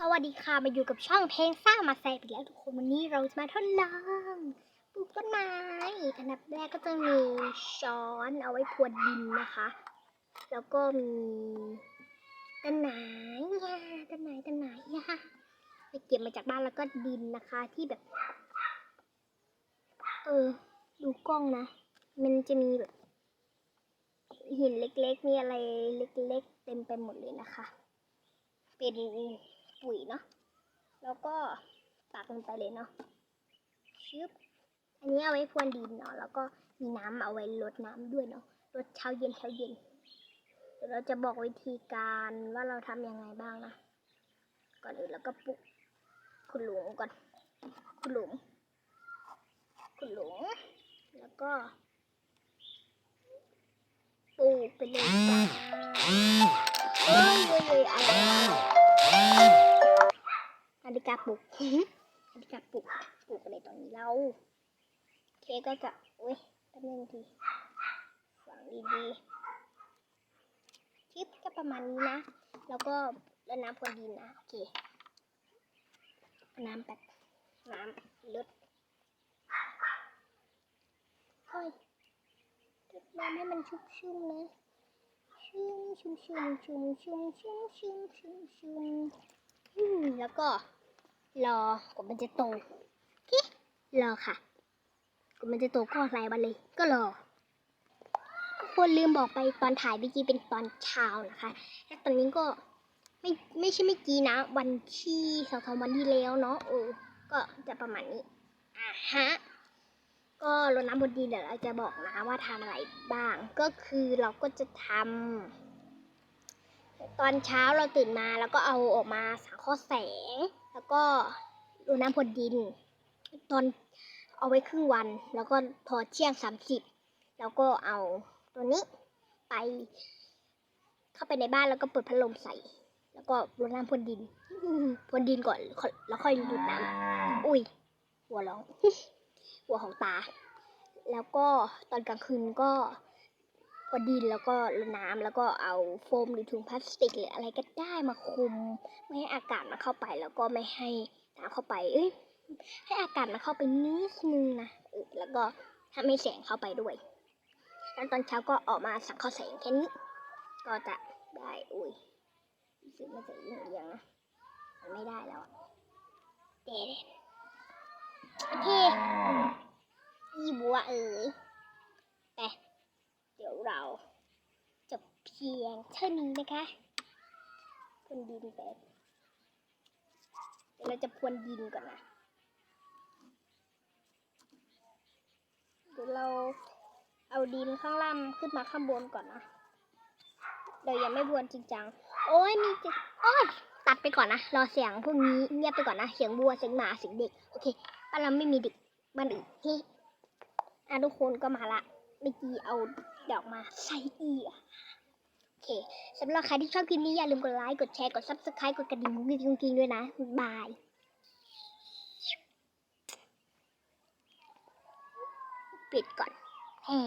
สวัสดีค่ะมาอยู่กับช่องเพลงสร้างมาแซอีกแล้วทุกคนวันนี้เราจะมาทดลองปลูกต้นไม้อันดับแรกก็จะมีช้อนเอาไว้พรวนดินนะคะ แล้วก็มีต้นไม้ยาต้นไม้ต้นไม้ยาไปเก็บมาจากบ้านแล้วก็ดินนะคะที่แบบ เออ ดูกล้องนะ มันจะมีแบบหินเล็กๆ มีอะไรเล็กๆ เต็มไปหมดเลยนะคะ เป็น ปุ๋ยเนาะแล้วก็ตักลงไปเลยเนาะชึบอันนี้เอาไว้พรวนดินเนาะแล้วก็มีน้ำเอาไว้รดน้ำด้วยเนาะรดเช้าเย็นเช้าเย็นเดี๋ยวเราจะบอกวิธีการว่าเราทำยังไงบ้างนะก่อนอื่นเราก็ปลุกคุณหลุงก่อนคุณหลุงคุณหลุงแล้วก็ปลูกไปเลยจ้าเอ้ยเอ้ยเอ้ยอะไร นาฬิกาปลุกนาฬิกาปลุกปลุกอะไรตอนนี้เราเคก็จะอุ้ยแป๊บนึงทีฝังดีๆคลิปก็ประมาณนี้นะ แล้วก็เล่นน้ำพรวนดินนะโอเคน้ำแบบน้ำลดเฮ้ยลดน้ำให้มันชุ่มๆนะชุ่มชุ่มชุ่มชุ่มชุ่มชุ่มชุ่มชุ่มชุ่มอืมแล้วก็ รอกว่ามันจะโตโอเครอค่ะกว่ามันจะโตก็หลายวันเลย ก็รอคนลืมบอกไปตอนถ่ายเมื่อกี้เป็นตอนเช้านะคะและตอนนี้ก็ไม่ไม่ใช่ไม่กี่นะ วันที่สองสามวันที่แล้วเนาะเออก็จะประมาณนี้อะฮะก็รดน้ำบนดินเดี๋ยวเราจะบอกนะว่าทำอะไรบ้าง ก็คือเราก็จะทำ ตอนเช้าเราตื่นมาแล้วก็เอาออกมาสังเคราะห์แสง แล้วก็รดน้ำพรวนดิน ตอนเอาไว้ครึ่งวัน แล้วก็พอเที่ยงสามสิบแล้วก็เอาตัวนี้ไปเข้าไปในบ้านแล้วก็เปิดพัดลมใส่ แล้วก็รดน้ำพรวนดินพรวนดินก่อนแล้วค่อยดูดน้ำอุ้ย หัวร้อง หัวของตา แล้วก็ตอนกลางคืนก็ วนดินแล้วก็รดน้ำแล้วก็เอาโฟมหรือถุงพลาสติกหรืออะไรก็ได้มาคุม ไม่ให้อากาศมันเข้าไปแล้วก็ไม่ให้น้ำเข้าไปเอ้ยให้อากาศมันเข้าไปนิดนึงนะเออแล้วก็ทำให้แสงเข้าไปด้วยแล้วตอนเช้าก็ออกมาสังเคราะห์แสงแค่นี้ ก็จะได้อุ้ยรู้สึกมันจะเอียงๆนะมันไม่ได้แล้วอะเด็ดโอเคอีบัวเอ๋ยแต่เดี๋ยวเราจบ เพียงเท่านี้นะคะพรวนดินไปเดี๋ยวเราจะพรวนดินก่อนนะ เดี๋ยวเราเอาดินข้างล่างขึ้นมาข้างบนก่อนนะ เดี๋ยวยังไม่พรวนจริงจัง โอ้ยมีจิโอ้ยตัดไปก่อนนะ รอเสียงพวกนี้เงียบไปก่อนนะ เสียงบัว เสียงหมา เสียงเด็ก โอเคบ้านเราไม่มีเด็กบ้านอื่นเฮ้อะทุกคนก็มาละ เมื่อกี้เอาดอกมาใส่อีก เคสำหรับใครที่ชอบคลิปนี้อย่าลืมกดไลค์ กดแชร์ กด subscribe กดกระดิ่งกุ้งกิ้งกุ้งกิ้งด้วยนะ บายปิดก่อนเฮ้